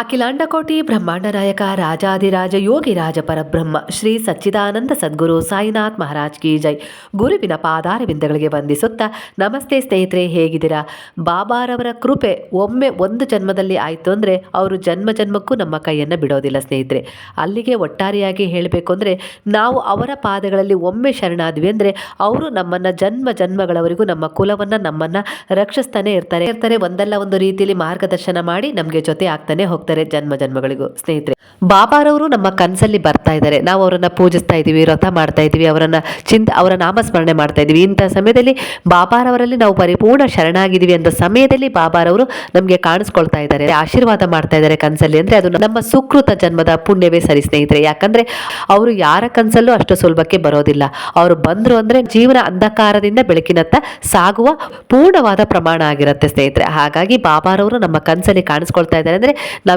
ಅಖಿಲಾಂಡಕೋಟಿ ಬ್ರಹ್ಮಾಂಡ ನಾಯಕ ರಾಜಾದಿರಾಜ ಯೋಗಿರಾಜ ಪರಬ್ರಹ್ಮ ಶ್ರೀ ಸಚ್ಚಿದಾನಂದ ಸದ್ಗುರು ಸಾಯಿನಾಥ್ ಮಹಾರಾಜ್ ಕಿ ಜೈ. ಗುರುವಿನ ಪಾದಾರವಿಂದಗಳಿಗೆ ವಂದಿಸುತ್ತಾ, ನಮಸ್ತೆ ಸ್ನೇಹಿತರೆ, ಹೇಗಿದ್ದೀರಾ? ಬಾಬಾರವರ ಕೃಪೆ ಒಮ್ಮೆ ಒಂದು ಜನ್ಮದಲ್ಲಿ ಆಯಿತು ಅಂದರೆ ಅವರು ಜನ್ಮ ಜನ್ಮಕ್ಕೂ ನಮ್ಮ ಕೈಯನ್ನು ಬಿಡೋದಿಲ್ಲ ಸ್ನೇಹಿತರೆ. ಅಲ್ಲಿಗೆ ಒಟ್ಟಾರೆಯಾಗಿ ಹೇಳಬೇಕು ಅಂದರೆ ನಾವು ಅವರ ಪಾದಗಳಲ್ಲಿ ಒಮ್ಮೆ ಶರಣಾದ್ವಿ ಅಂದರೆ ಅವರು ನಮ್ಮನ್ನು ಜನ್ಮ ಜನ್ಮಗಳವರೆಗೂ ನಮ್ಮ ಕುಲವನ್ನು, ನಮ್ಮನ್ನು ರಕ್ಷಿಸ್ತಾನೆ ಇರ್ತಾರೆ ಇರ್ತಾರೆ. ಒಂದಲ್ಲ ಒಂದು ರೀತಿಯಲ್ಲಿ ಮಾರ್ಗದರ್ಶನ ಮಾಡಿ ನಮಗೆ ಜೊತೆ ಆಗ್ತಾನೆ ಹೋಗ್ತಾರೆ. ಜನ್ಮ ಜನ್ಮಗಳಿಗೂ. ಸ್ನೇಹಿತರೆ, ಬಾಬಾರವರು ನಮ್ಮ ಕನಸಲ್ಲಿ ಬರ್ತಾ ಇದ್ದಾರೆ. ನಾವು ಅವರನ್ನ ಪೂಜಿಸ್ತಾ ಇದ್ದೀವಿ, ವ್ರತ ಮಾಡ್ತಾ ಇದ್ದೀವಿ, ಅವರನ್ನ ಚಿಂತ, ಅವರ ನಾಮಸ್ಮರಣೆ ಮಾಡ್ತಾ ಇದ್ದೀವಿ. ಇಂಥ ಸಮಯದಲ್ಲಿ ಬಾಬಾರವರಲ್ಲಿ ನಾವು ಪರಿಪೂರ್ಣ ಶರಣಾಗಿದ್ದೀವಿ ಅಂತ ಸಮಯದಲ್ಲಿ ಬಾಬಾರವರು ನಮಗೆ ಕಾಣಿಸ್ಕೊಳ್ತಾ ಇದ್ದಾರೆ. ಆಶೀರ್ವಾದ ಮಾಡ್ತಾ ಇದ್ದಾರೆ ಕನಸಲ್ಲಿ. ಅಂದ್ರೆ ಅದು ನಮ್ಮ ಸುಕೃತ ಜನ್ಮದ ಪುಣ್ಯವೇ ಸರಿ ಸ್ನೇಹಿತರೆ. ಯಾಕಂದ್ರೆ ಅವರು ಯಾರ ಕನಸಲ್ಲೂ ಅಷ್ಟು ಸುಲಭಕ್ಕೆ ಬರೋದಿಲ್ಲ. ಅವರು ಬಂದ್ರು ಅಂದ್ರೆ ಜೀವನ ಅಂಧಕಾರದಿಂದ ಬೆಳಕಿನತ್ತ ಸಾಗುವ ಪೂರ್ಣವಾದ ಪ್ರಮಾಣ ಆಗಿರುತ್ತೆ ಸ್ನೇಹಿತರೆ. ಹಾಗಾಗಿ ಬಾಬಾರವರು ನಮ್ಮ ಕನಸಲ್ಲಿ ಕಾಣಿಸ್ಕೊಳ್ತಾ ಇದ್ದಾರೆ. ಅಂದ್ರೆ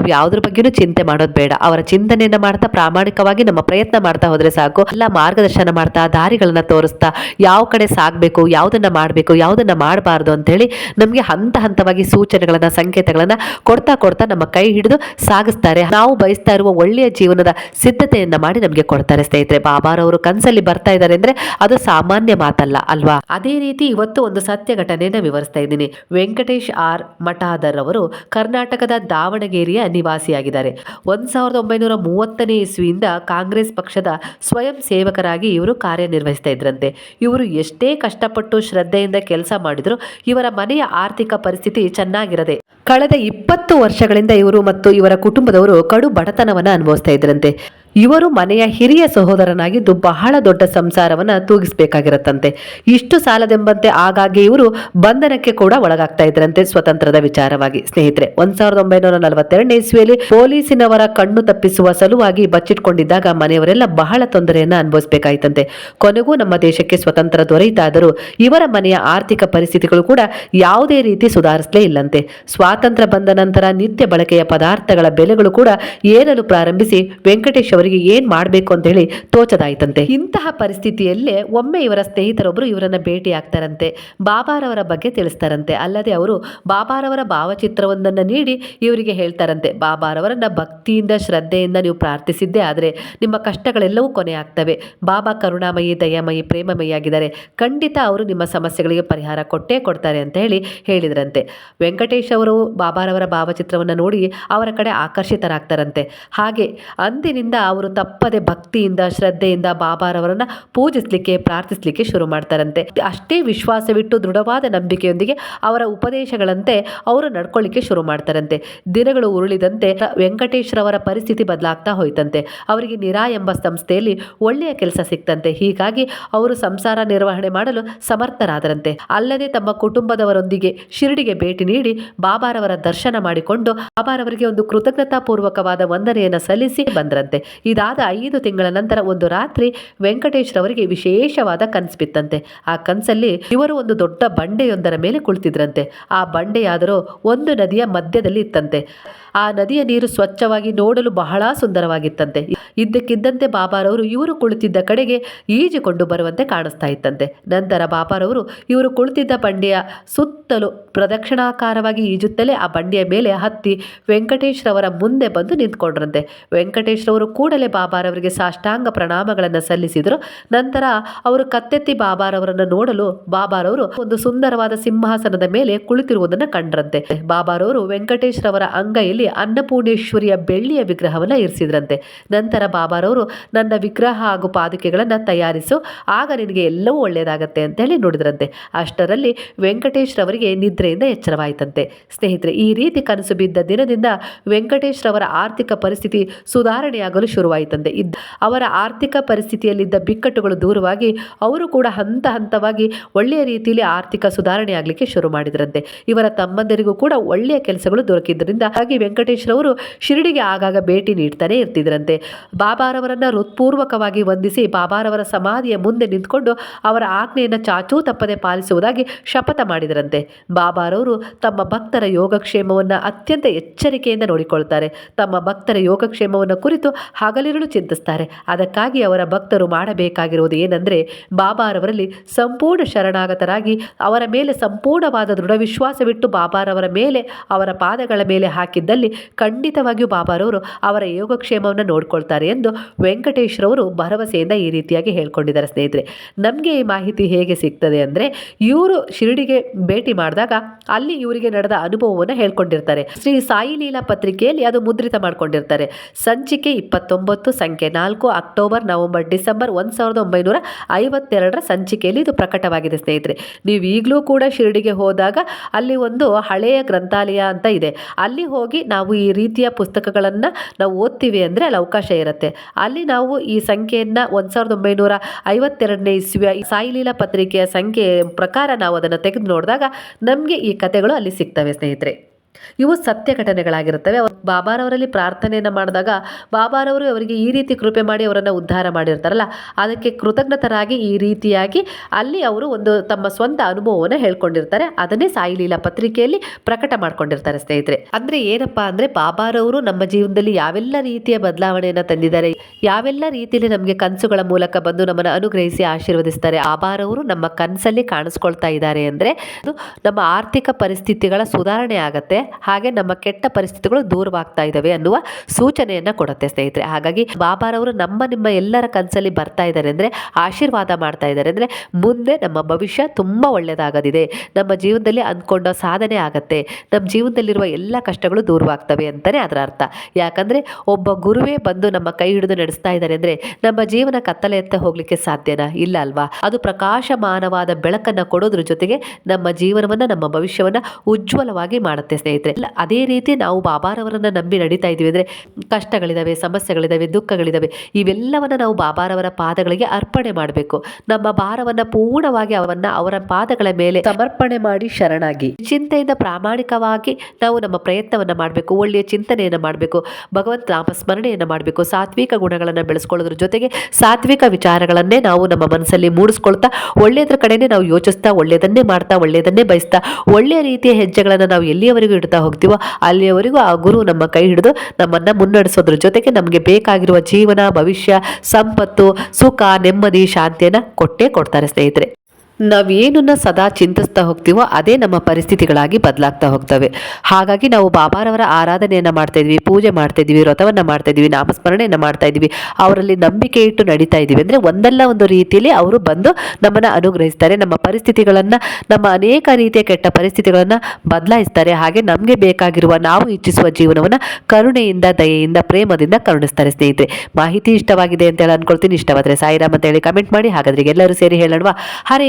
ಯಾವ್ದ್ರ ಬಗ್ಗೆನೂ ಚಿಂತೆ ಮಾಡೋದು ಬೇಡ. ಅವರ ಚಿಂತನೆಯನ್ನ ಮಾಡ್ತಾ, ಪ್ರಾಮಾಣಿಕವಾಗಿ ನಮ್ಮ ಪ್ರಯತ್ನ ಮಾಡ್ತಾ ಹೋದ್ರೆ ಸಾಕು. ಎಲ್ಲ ಮಾರ್ಗದರ್ಶನ ಮಾಡ್ತಾ, ದಾರಿಗಳನ್ನ ತೋರಿಸ್ತಾ, ಯಾವ ಕಡೆ ಸಾಗಬೇಕು, ಯಾವುದನ್ನ ಮಾಡಬೇಕು, ಯಾವುದನ್ನ ಮಾಡಬಾರ್ದು ಅಂತೇಳಿ ನಮಗೆ ಹಂತ ಹಂತವಾಗಿ ಸೂಚನೆಗಳನ್ನ, ಸಂಕೇತಗಳನ್ನ ಕೊಡ್ತಾ ಕೊಡ್ತಾ ನಮ್ಮ ಕೈ ಹಿಡಿದು ಸಾಗಿಸ್ತಾರೆ. ನಾವು ಬಯಸ್ತಾ ಇರುವ ಒಳ್ಳೆಯ ಜೀವನದ ಸಿದ್ಧತೆಯನ್ನ ಮಾಡಿ ನಮಗೆ ಕೊಡ್ತಾರೆ ಸ್ನೇಹಿತರೆ. ಬಾಬಾರವರು ಕನಸಲ್ಲಿ ಬರ್ತಾ ಇದ್ದಾರೆ ಅಂದ್ರೆ ಅದು ಸಾಮಾನ್ಯ ಮಾತಲ್ಲ, ಅಲ್ವಾ? ಅದೇ ರೀತಿ ಇವತ್ತು ಒಂದು ಸತ್ಯ ಘಟನೆಯನ್ನ ವಿವರಿಸ್ತಾ ಇದ್ದೀನಿ. ವೆಂಕಟೇಶ್ ಆರ್ ಮಠಾದರ್ ಅವರು ಕರ್ನಾಟಕದ ದಾವಣಗೆರೆಯ ನಿವಾಸಿಯಾಗಿದ್ದಾರೆ. ಒಂದ್ ಸಾವಿರದ ಒಂಬೈನೂರ ಮೂವತ್ತನೇ ಇಸ್ವಿಯಿಂದ ಕಾಂಗ್ರೆಸ್ ಪಕ್ಷದ ಸ್ವಯಂ ಸೇವಕರಾಗಿ ಇವರು ಕಾರ್ಯನಿರ್ವಹಿಸ್ತಾ ಇದ್ರಂತೆ. ಇವರು ಎಷ್ಟೇ ಕಷ್ಟಪಟ್ಟು ಶ್ರದ್ಧೆಯಿಂದ ಕೆಲಸ ಮಾಡಿದ್ರು ಇವರ ಮನೆಯ ಆರ್ಥಿಕ ಪರಿಸ್ಥಿತಿ ಚೆನ್ನಾಗಿರದೆ ಕಳೆದ ಇಪ್ಪತ್ತು ವರ್ಷಗಳಿಂದ ಇವರು ಮತ್ತು ಇವರ ಕುಟುಂಬದವರು ಕಡು ಬಡತನವನ್ನ ಅನುಭವಿಸ್ತಾ ಇದ್ರಂತೆ. ಇವರು ಮನೆಯ ಹಿರಿಯ ಸಹೋದರನಾಗಿದ್ದು ಬಹಳ ದೊಡ್ಡ ಸಂಸಾರವನ್ನ ತೂಗಿಸಬೇಕಾಗಿರುತ್ತಂತೆ. ಇಷ್ಟು ಸಾಲದೆಂಬಂತೆ ಆಗಾಗ್ಗೆ ಇವರು ಬಂಧನಕ್ಕೆ ಕೂಡ ಒಳಗಾಗ್ತಾ ಇದ್ರಂತೆ ಸ್ವತಂತ್ರದ ವಿಚಾರವಾಗಿ. ಸ್ನೇಹಿತರೆ, ಒಂದ್ ಸಾವಿರದ ಒಂಬೈನೂರ ನಲವತ್ತೆರಡನೇ ಇಸ್ವಿಯಲ್ಲಿ ಪೊಲೀಸಿನವರ ಕಣ್ಣು ತಪ್ಪಿಸುವ ಸಲುವಾಗಿ ಬಚ್ಚಿಟ್ಕೊಂಡಿದ್ದಾಗ ಮನೆಯವರೆಲ್ಲ ಬಹಳ ತೊಂದರೆಯನ್ನ ಅನುಭವಿಸಬೇಕಾಯಿತಂತೆ. ಕೊನೆಗೂ ನಮ್ಮ ದೇಶಕ್ಕೆ ಸ್ವತಂತ್ರ ದೊರೆಯಿತಾದರೂ ಇವರ ಮನೆಯ ಆರ್ಥಿಕ ಪರಿಸ್ಥಿತಿಗಳು ಕೂಡ ಯಾವುದೇ ರೀತಿ ಸುಧಾರಿಸಲೇ ಇಲ್ಲಂತೆ. ಸ್ವಾತಂತ್ರ್ಯ ಬಂದ ನಂತರ ನಿತ್ಯ ಬಳಕೆಯ ಪದಾರ್ಥಗಳ ಬೆಲೆಗಳು ಕೂಡ ಏರಲು ಪ್ರಾರಂಭಿಸಿ ವೆಂಕಟೇಶ್ ಅವರಿಗೆ ಏನು ಮಾಡಬೇಕು ಅಂತ ಹೇಳಿ ತೋಚದಾಯ್ತಂತೆ. ಇಂತಹ ಪರಿಸ್ಥಿತಿಯಲ್ಲೇ ಒಮ್ಮೆ ಇವರ ಸ್ನೇಹಿತರೊಬ್ಬರು ಇವರನ್ನ ಭೇಟಿ ಆಗ್ತಾರಂತೆ. ಬಾಬಾರವರ ಬಗ್ಗೆ ತಿಳಿಸ್ತಾರಂತೆ. ಅಲ್ಲದೆ ಅವರು ಬಾಬಾರವರ ಭಾವಚಿತ್ರವೊಂದನ್ನು ನೀಡಿ ಇವರಿಗೆ ಹೇಳ್ತಾರಂತೆ. ಬಾಬಾರವರನ್ನ ಭಕ್ತಿಯಿಂದ, ಶ್ರದ್ಧೆಯಿಂದ ನೀವು ಪ್ರಾರ್ಥಿಸಿದ್ದೇ ಆದರೆ ನಿಮ್ಮ ಕಷ್ಟಗಳೆಲ್ಲವೂ ಕೊನೆ ಆಗ್ತವೆ. ಬಾಬಾ ಕರುಣಾಮಯಿ, ದಯಾಮಯಿ, ಪ್ರೇಮಮಯಿ ಆಗಿದ್ದಾರೆ. ಖಂಡಿತ ಅವರು ನಿಮ್ಮ ಸಮಸ್ಯೆಗಳಿಗೆ ಪರಿಹಾರ ಕೊಟ್ಟೇ ಕೊಡ್ತಾರೆ ಅಂತ ಹೇಳಿ ಹೇಳಿದ್ರಂತೆ. ವೆಂಕಟೇಶ್ ಅವರು ಬಾಬಾರವರ ಭಾವಚಿತ್ರವನ್ನು ನೋಡಿ ಅವರ ಕಡೆ ಆಕರ್ಷಿತರಾಗ್ತಾರಂತೆ. ಹಾಗೆ ಅಂದಿನಿಂದ ಅವರು ತಪ್ಪದೆ ಭಕ್ತಿಯಿಂದ, ಶ್ರದ್ಧೆಯಿಂದ ಬಾಬಾರವರನ್ನ ಪೂಜಿಸಲಿಕ್ಕೆ, ಪ್ರಾರ್ಥಿಸ್ಲಿಕ್ಕೆ ಶುರು ಮಾಡ್ತಾರಂತೆ. ಅಷ್ಟೇ ವಿಶ್ವಾಸವಿಟ್ಟು ದೃಢವಾದ ನಂಬಿಕೆಯೊಂದಿಗೆ ಅವರ ಉಪದೇಶಗಳಂತೆ ಅವರು ನಡ್ಕೊಳ್ಳಿಕ್ಕೆ ಶುರು ಮಾಡ್ತಾರಂತೆ. ದಿನಗಳು ಉರುಳಿದಂತೆ ವೆಂಕಟೇಶ್ವರವರ ಪರಿಸ್ಥಿತಿ ಬದಲಾಗ್ತಾ ಹೋಯ್ತಂತೆ. ಅವರಿಗೆ ನಿರಾ ಎಂಬ ಸಂಸ್ಥೆಯಲ್ಲಿ ಒಳ್ಳೆಯ ಕೆಲಸ ಸಿಕ್ತಂತೆ. ಹೀಗಾಗಿ ಅವರು ಸಂಸಾರ ನಿರ್ವಹಣೆ ಮಾಡಲು ಸಮರ್ಥರಾದರಂತೆ. ಅಲ್ಲದೆ ತಮ್ಮ ಕುಟುಂಬದವರೊಂದಿಗೆ ಶಿರಡಿಗೆ ಭೇಟಿ ನೀಡಿ ಬಾಬಾರವರ ದರ್ಶನ ಮಾಡಿಕೊಂಡು, ಬಾಬಾರವರಿಗೆ ಒಂದು ಕೃತಜ್ಞತಾಪೂರ್ವಕವಾದ ವಂದನೆಯನ್ನು ಸಲ್ಲಿಸಿ ಬಂದ್ರಂತೆ. ಇದಾದ ಐದು ತಿಂಗಳ ನಂತರ ಒಂದು ರಾತ್ರಿ ವೆಂಕಟೇಶ್ ರವರಿಗೆ ವಿಶೇಷವಾದ ಕನಸು ಬಿತ್ತಂತೆ. ಆ ಕನಸಲ್ಲಿ ಇವರು ಒಂದು ದೊಡ್ಡ ಬಂಡೆಯೊಂದರ ಮೇಲೆ ಕುಳಿತಿದ್ರಂತೆ. ಆ ಬಂಡೆಯಾದರೂ ಒಂದು ನದಿಯ ಮಧ್ಯದಲ್ಲಿ ಇತ್ತಂತೆ. ಆ ನದಿಯ ನೀರು ಸ್ವಚ್ಛವಾಗಿ ನೋಡಲು ಬಹಳ ಸುಂದರವಾಗಿತ್ತಂತೆ. ಇದ್ದಕ್ಕಿದ್ದಂತೆ ಬಾಬಾರವರು ಇವರು ಕುಳಿತಿದ್ದ ಕಡೆಗೆ ಈಜಿಕೊಂಡು ಬರುವಂತೆ ಕಾಣಿಸ್ತಾ ಇತ್ತಂತೆ. ನಂತರ ಬಾಬಾರವರು ಇವರು ಕುಳಿತಿದ್ದ ಬಂಡೆಯ ಸುತ್ತಲೂ ಪ್ರದಕ್ಷಿಣಾಕಾರವಾಗಿ ಈಜುತ್ತಲೇ ಆ ಬಂಡೆಯ ಮೇಲೆ ಹತ್ತಿ ವೆಂಕಟೇಶ್ರವರ ಮುಂದೆ ಬಂದು ನಿಂತ್ಕೊಂಡ್ರಂತೆ. ವೆಂಕಟೇಶ್ರವರು ಕೂಡಲೇ ಬಾಬಾರವರಿಗೆ ಸಾಷ್ಟಾಂಗ ಪ್ರಣಾಮಗಳನ್ನು ಸಲ್ಲಿಸಿದರು. ನಂತರ ಅವರು ಕತ್ತೆತ್ತಿ ಬಾಬಾರವರನ್ನು ನೋಡಲು ಬಾಬಾರವರು ಒಂದು ಸುಂದರವಾದ ಸಿಂಹಾಸನದ ಮೇಲೆ ಕುಳಿತಿರುವುದನ್ನು ಕಂಡ್ರಂತೆ. ಬಾಬಾರವರು ವೆಂಕಟೇಶ್ ರವರ ಅಂಗೈಯಲ್ಲಿ ಅನ್ನಪೂರ್ಣೇಶ್ವರಿಯ ಬೆಳ್ಳಿಯ ವಿಗ್ರಹವನ್ನು ಇರಿಸಿದ್ರಂತೆ. ನಂತರ ಬಾಬಾರವರು ನನ್ನ ವಿಗ್ರಹ ಹಾಗೂ ಪಾದುಕೆಗಳನ್ನು ತಯಾರಿಸು, ಆಗ ನಿನಗೆ ಎಲ್ಲವೂ ಒಳ್ಳೆಯದಾಗತ್ತೆ ಅಂತ ಹೇಳಿ ನೋಡಿದ್ರಂತೆ. ಅಷ್ಟರಲ್ಲಿ ವೆಂಕಟೇಶ್ ರವರಿಗೆ ನಿದ್ರೆಯಿಂದ ಎಚ್ಚರವಾಯಿತಂತೆ. ಸ್ನೇಹಿತರೆ, ಈ ರೀತಿ ಕನಸು ಬಿದ್ದ ದಿನದಿಂದ ವೆಂಕಟೇಶ್ ರವರ ಆರ್ಥಿಕ ಪರಿಸ್ಥಿತಿ ಸುಧಾರಣೆಯಾಗಲು ಶುರುವಾಯಿತಂತೆ. ಇದ್ದ ಅವರ ಆರ್ಥಿಕ ಪರಿಸ್ಥಿತಿಯಲ್ಲಿದ್ದ ಬಿಕ್ಕಟ್ಟುಗಳು ದೂರವಾಗಿ ಅವರು ಕೂಡ ಹಂತ ಹಂತವಾಗಿ ಒಳ್ಳೆಯ ರೀತಿಯಲ್ಲಿ ಆರ್ಥಿಕ ಸುಧಾರಣೆ ಆಗಲಿಕ್ಕೆ ಶುರು ಮಾಡಿದ್ರಂತೆ. ಇವರ ತಮ್ಮಂದರಿಗೂ ಕೂಡ ಒಳ್ಳೆಯ ಕೆಲಸಗಳು ದೊರಕಿದ್ದರಿಂದ ಹಾಗೆ ವೆಂಕಟೇಶ್ ರವರು ಶಿರಡಿಗೆ ಆಗಾಗ ಭೇಟಿ ನೀಡ್ತಾನೆ ಇರ್ತಿದ್ರಂತೆ. ಬಾಬಾರವರನ್ನ ಹೃತ್ಪೂರ್ವಕವಾಗಿ ವಂದಿಸಿ ಬಾಬಾರವರ ಸಮಾಧಿಯ ಮುಂದೆ ನಿಂತ್ಕೊಂಡು ಅವರ ಆಜ್ಞೆಯನ್ನು ಚಾಚೂ ತಪ್ಪದೆ ಪಾಲಿಸುವುದಾಗಿ ಶಪಥ ಮಾಡಿದರಂತೆ. ಬಾಬಾರವರು ತಮ್ಮ ಭಕ್ತರ ಯೋಗಕ್ಷೇಮವನ್ನು ಅತ್ಯಂತ ಎಚ್ಚರಿಕೆಯಿಂದ ನೋಡಿಕೊಳ್ತಾರೆ. ತಮ್ಮ ಭಕ್ತರ ಯೋಗಕ್ಷೇಮವನ್ನು ಕುರಿತು ಹಗಲಿರುಳು ಚಿಂತಿಸ್ತಾರೆ. ಅದಕ್ಕಾಗಿ ಅವರ ಭಕ್ತರು ಮಾಡಬೇಕಾಗಿರುವುದು ಏನಂದರೆ ಬಾಬಾರವರಲ್ಲಿ ಸಂಪೂರ್ಣ ಶರಣಾಗತರಾಗಿ ಅವರ ಮೇಲೆ ಸಂಪೂರ್ಣವಾದ ದೃಢ ವಿಶ್ವಾಸವಿಟ್ಟು ಬಾಬಾರವರ ಮೇಲೆ ಅವರ ಪಾದಗಳ ಮೇಲೆ ಹಾಕಿದ್ದಲ್ಲಿ ಜೀವನದಲ್ಲಿ ಖಂಡಿತವಾಗಿಯೂ ಬಾಬಾರವರು ಅವರ ಯೋಗಕ್ಷೇಮವನ್ನು ನೋಡ್ಕೊಳ್ತಾರೆ ಎಂದು ವೆಂಕಟೇಶ್ರವರು ಭರವಸೆಯಿಂದ ಈ ರೀತಿಯಾಗಿ ಹೇಳ್ಕೊಂಡಿದ್ದಾರೆ ಸ್ನೇಹಿತರೆ. ನಮಗೆ ಈ ಮಾಹಿತಿ ಹೇಗೆ ಸಿಗ್ತದೆ ಅಂದರೆ ಇವರು ಶಿರಡಿಗೆ ಭೇಟಿ ಮಾಡಿದಾಗ ಅಲ್ಲಿ ಇವರಿಗೆ ನಡೆದ ಅನುಭವವನ್ನು ಹೇಳ್ಕೊಂಡಿರ್ತಾರೆ. ಶ್ರೀ ಸಾಯಿ ಲೀಲಾ ಪತ್ರಿಕೆಯಲ್ಲಿ ಅದು ಮುದ್ರಿತ ಮಾಡಿಕೊಂಡಿರ್ತಾರೆ. ಸಂಚಿಕೆ ಇಪ್ಪತ್ತೊಂಬತ್ತು, ಸಂಖ್ಯೆ ನಾಲ್ಕು, ಅಕ್ಟೋಬರ್, ನವೆಂಬರ್, ಡಿಸೆಂಬರ್ ಒಂದು ಸಾವಿರದ ಒಂಬೈನೂರ ಐವತ್ತೆರಡರ ಸಂಚಿಕೆಯಲ್ಲಿ ಇದು ಪ್ರಕಟವಾಗಿದೆ ಸ್ನೇಹಿತರೆ. ನೀವು ಈಗಲೂ ಕೂಡ ಶಿರಡಿಗೆ ಹೋದಾಗ ಅಲ್ಲಿ ಒಂದು ಹಳೆಯ ಗ್ರಂಥಾಲಯ ಅಂತ ಇದೆ. ಅಲ್ಲಿ ಹೋಗಿ ನಾವು ಈ ರೀತಿಯ ಪುಸ್ತಕಗಳನ್ನು ನಾವು ಓದ್ತೀವಿ ಅಂದರೆ ಅಲ್ಲಿ ಅವಕಾಶ ಇರುತ್ತೆ. ಅಲ್ಲಿ ನಾವು ಈ ಸಂಖ್ಯೆಯನ್ನು ಒಂದು ಸಾವಿರದ ಒಂಬೈನೂರ ಐವತ್ತೆರಡನೇ ಇಸ್ವಿಯ ಸಾಯಿಲೀಲಾ ಪತ್ರಿಕೆಯ ಸಂಖ್ಯೆ ಪ್ರಕಾರ ನಾವು ಅದನ್ನು ತೆಗೆದು ನೋಡಿದಾಗ ನಮಗೆ ಈ ಕಥೆಗಳು ಅಲ್ಲಿ ಸಿಗ್ತವೆ ಸ್ನೇಹಿತರೆ. ಇವು ಸತ್ಯ ಘಟನೆಗಳಾಗಿರುತ್ತವೆ ಅವ್ರು ಬಾಬಾರವರಲ್ಲಿ ಪ್ರಾರ್ಥನೆಯನ್ನು ಮಾಡಿದಾಗ ಬಾಬಾರವರು ಅವರಿಗೆ ಈ ರೀತಿ ಕೃಪೆ ಮಾಡಿ ಅವರನ್ನು ಉದ್ಧಾರ ಮಾಡಿರ್ತಾರಲ್ಲ, ಅದಕ್ಕೆ ಕೃತಜ್ಞತರಾಗಿ ಈ ರೀತಿಯಾಗಿ ಅಲ್ಲಿ ಅವರು ಒಂದು ತಮ್ಮ ಸ್ವಂತ ಅನುಭವವನ್ನು ಹೇಳ್ಕೊಂಡಿರ್ತಾರೆ. ಅದನ್ನೇ ಸಾಯಿ ಲೀಲಾ ಪತ್ರಿಕೆಯಲ್ಲಿ ಪ್ರಕಟ ಮಾಡ್ಕೊಂಡಿರ್ತಾರೆ ಸ್ನೇಹಿತರೆ. ಅಂದರೆ ಏನಪ್ಪಾ ಅಂದರೆ ಬಾಬಾರವರು ನಮ್ಮ ಜೀವನದಲ್ಲಿ ಯಾವೆಲ್ಲ ರೀತಿಯ ಬದಲಾವಣೆಯನ್ನು ತಂದಿದ್ದಾರೆ, ಯಾವೆಲ್ಲ ರೀತಿಯಲ್ಲಿ ನಮಗೆ ಕನಸುಗಳ ಮೂಲಕ ಬಂದು ನಮ್ಮನ್ನು ಅನುಗ್ರಹಿಸಿ ಆಶೀರ್ವದಿಸ್ತಾರೆ, ಬಾಬಾರವರು ನಮ್ಮ ಕನಸಲ್ಲಿ ಕಾಣಿಸ್ಕೊಳ್ತಾ ಇದ್ದಾರೆ ಅಂದರೆ ಅದು ನಮ್ಮ ಆರ್ಥಿಕ ಪರಿಸ್ಥಿತಿಗಳ ಸುಧಾರಣೆ ಆಗತ್ತೆ. ಹಾಗೆ ನಮ್ಮ ಕೆಟ್ಟ ಪರಿಸ್ಥಿತಿಗಳು ದೂರವಾಗ್ತಾ ಇದ್ದಾವೆ ಅನ್ನುವ ಸೂಚನೆಯನ್ನು ಕೊಡುತ್ತೆ, ಸ್ನೇಹಿತರೆ. ಹಾಗಾಗಿ ಬಾಬಾರವರು ನಮ್ಮ ನಿಮ್ಮ ಎಲ್ಲರ ಕನಸಲ್ಲಿ ಬರ್ತಾ ಇದ್ದಾರೆ ಅಂದರೆ, ಆಶೀರ್ವಾದ ಮಾಡ್ತಾ ಇದ್ದಾರೆ ಅಂದರೆ, ಮುಂದೆ ನಮ್ಮ ಭವಿಷ್ಯ ತುಂಬ ಒಳ್ಳೆಯದಾಗದಿದೆ ನಮ್ಮ ಜೀವನದಲ್ಲಿ ಅಂದ್ಕೊಂಡ ಸಾಧನೆ ಆಗತ್ತೆ. ನಮ್ಮ ಜೀವನದಲ್ಲಿರುವ ಎಲ್ಲ ಕಷ್ಟಗಳು ದೂರವಾಗ್ತವೆ ಅಂತಲೇ ಅದರ ಅರ್ಥ. ಯಾಕಂದರೆ ಒಬ್ಬ ಗುರುವೇ ಬಂದು ನಮ್ಮ ಕೈ ಹಿಡಿದು ನಡೆಸ್ತಾ ಇದ್ದಾರೆ ಅಂದರೆ, ನಮ್ಮ ಜೀವನ ಕತ್ತಲೆಯತ್ತ ಹೋಗಲಿಕ್ಕೆ ಸಾಧ್ಯನಾ? ಇಲ್ಲ ಅಲ್ವಾ? ಅದು ಪ್ರಕಾಶಮಾನವಾದ ಬೆಳಕನ್ನು ಕೊಡೋದ್ರ ಜೊತೆಗೆ ನಮ್ಮ ಜೀವನವನ್ನು, ನಮ್ಮ ಭವಿಷ್ಯವನ್ನು ಉಜ್ವಲವಾಗಿ ಮಾಡುತ್ತೆ ಸ್ನೇಹಿತರೆ ಅದೇ ರೀತಿ ನಾವು ಬಾಬಾರವರನ್ನ ನಂಬಿ ನಡೀತಾ ಇದ್ದೀವಿ ಅಂದರೆ ಕಷ್ಟಗಳಿದ್ದಾವೆ ಸಮಸ್ಯೆಗಳಿದ್ದಾವೆ ದುಃಖಗಳಿದ್ದಾವೆ ಇವೆಲ್ಲವನ್ನು ನಾವು ಬಾಬಾರವರ ಪಾದಗಳಿಗೆ ಅರ್ಪಣೆ ಮಾಡಬೇಕು. ನಮ್ಮ ಭಾರವನ್ನು ಪೂರ್ಣವಾಗಿ ಅವನ್ನ ಅವರ ಪಾದಗಳ ಮೇಲೆ ಸಮರ್ಪಣೆ ಮಾಡಿ ಶರಣಾಗಿ. ಚಿಂತೆಯಿಂದ ಪ್ರಾಮಾಣಿಕವಾಗಿ ನಾವು ನಮ್ಮ ಪ್ರಯತ್ನವನ್ನು ಮಾಡಬೇಕು, ಒಳ್ಳೆಯ ಚಿಂತನೆಯನ್ನು ಮಾಡಬೇಕು, ಭಗವಂತ ನಾಮ ಸ್ಮರಣೆಯನ್ನು ಮಾಡಬೇಕು, ಸಾತ್ವಿಕ ಗುಣಗಳನ್ನು ಬೆಳೆಸ್ಕೊಳ್ಳೋದ್ರ ಜೊತೆಗೆ ಸಾತ್ವಿಕ ವಿಚಾರಗಳನ್ನೇ ನಾವು ನಮ್ಮ ಮನಸ್ಸಲ್ಲಿ ಮೂಡಿಸ್ಕೊಳ್ತಾ ಒಳ್ಳೆಯದ್ರ ಕಡೆನೇ ನಾವು ಯೋಚಿಸ್ತಾ, ಒಳ್ಳೆಯದನ್ನೇ ಮಾಡ್ತಾ, ಒಳ್ಳೆಯದನ್ನೇ ಬಯಸ್ತಾ, ಒಳ್ಳೆಯ ರೀತಿಯ ಹೆಜ್ಜೆಗಳನ್ನು ನಾವು ಎಲ್ಲಿಯವರೆಗೂ ಇಡ್ತಾ ಹೋಗ್ತೀವೋ ಅಲ್ಲಿಯವರೆಗೂ ಆ ಗುರು ನಮ್ಮ ಕೈ ಹಿಡಿದು ನಮ್ಮನ್ನು ಮುನ್ನಡೆಸೋದ್ರ ಜೊತೆಗೆ ನಮಗೆ ಬೇಕಾಗಿರುವ ಜೀವನ, ಭವಿಷ್ಯ, ಸಂಪತ್ತು, ಸುಖ, ನೆಮ್ಮದಿ, ಶಾಂತಿಯನ್ನು ಕೊಟ್ಟೇ ಕೊಡ್ತಾರೆ ಸ್ನೇಹಿತರೆ. ನಾವೇನನ್ನ ಸದಾ ಚಿಂತಿಸ್ತಾ ಹೋಗ್ತೀವೋ ಅದೇ ನಮ್ಮ ಪರಿಸ್ಥಿತಿಗಳಾಗಿ ಬದಲಾಗ್ತಾ ಹೋಗ್ತವೆ. ಹಾಗಾಗಿ ನಾವು ಬಾಬಾರವರ ಆರಾಧನೆಯನ್ನು ಮಾಡ್ತಾ ಇದ್ವಿ, ಪೂಜೆ ಮಾಡ್ತಾ ಇದ್ವಿ, ವ್ರತವನ್ನು ಮಾಡ್ತಾ ಇದ್ವಿ, ನಾಮಸ್ಮರಣೆಯನ್ನು ಮಾಡ್ತಾ ಇದ್ವಿ. ಅವರಲ್ಲಿ ನಂಬಿಕೆ ಇಟ್ಟು ನಡೀತಾ ಇದ್ದೀವಿ. ಅಂದರೆ ಒಂದಲ್ಲ ಒಂದು ರೀತಿಯಲ್ಲಿ ಅವರು ಬಂದು ನಮ್ಮನ್ನು ಅನುಗ್ರಹಿಸ್ತಾರೆ. ನಮ್ಮ ಪರಿಸ್ಥಿತಿಗಳನ್ನು, ನಮ್ಮ ಅನೇಕ ರೀತಿಯ ಕೆಟ್ಟ ಪರಿಸ್ಥಿತಿಗಳನ್ನು ಬದಲಾಯಿಸ್ತಾರೆ. ಹಾಗೆ ನಮಗೆ ಬೇಕಾಗಿರುವ ನಾವು ಇಚ್ಛಿಸುವ ಜೀವನವನ್ನು ಕರುಣೆಯಿಂದ, ದಯೆಯಿಂದ, ಪ್ರೇಮದಿಂದ ಕರುಣಿಸ್ತಾರೆ ಸ್ನೇಹಿತರೆ. ಮಾಹಿತಿ ಇಷ್ಟವಾಗಿದೆ ಅಂತ ಹೇಳಿ ಅನ್ಕೊಳ್ತೀನಿ. ಇಷ್ಟವಾದರೆ ಸಾಯಿರಾಮ್ ಅಂತ ಹೇಳಿ ಕಮೆಂಟ್ ಮಾಡಿ. ಹಾಗಾದ್ರೆ ಎಲ್ಲರೂ ಸೇರಿ ಹೇಳೋಣ ಹರೇ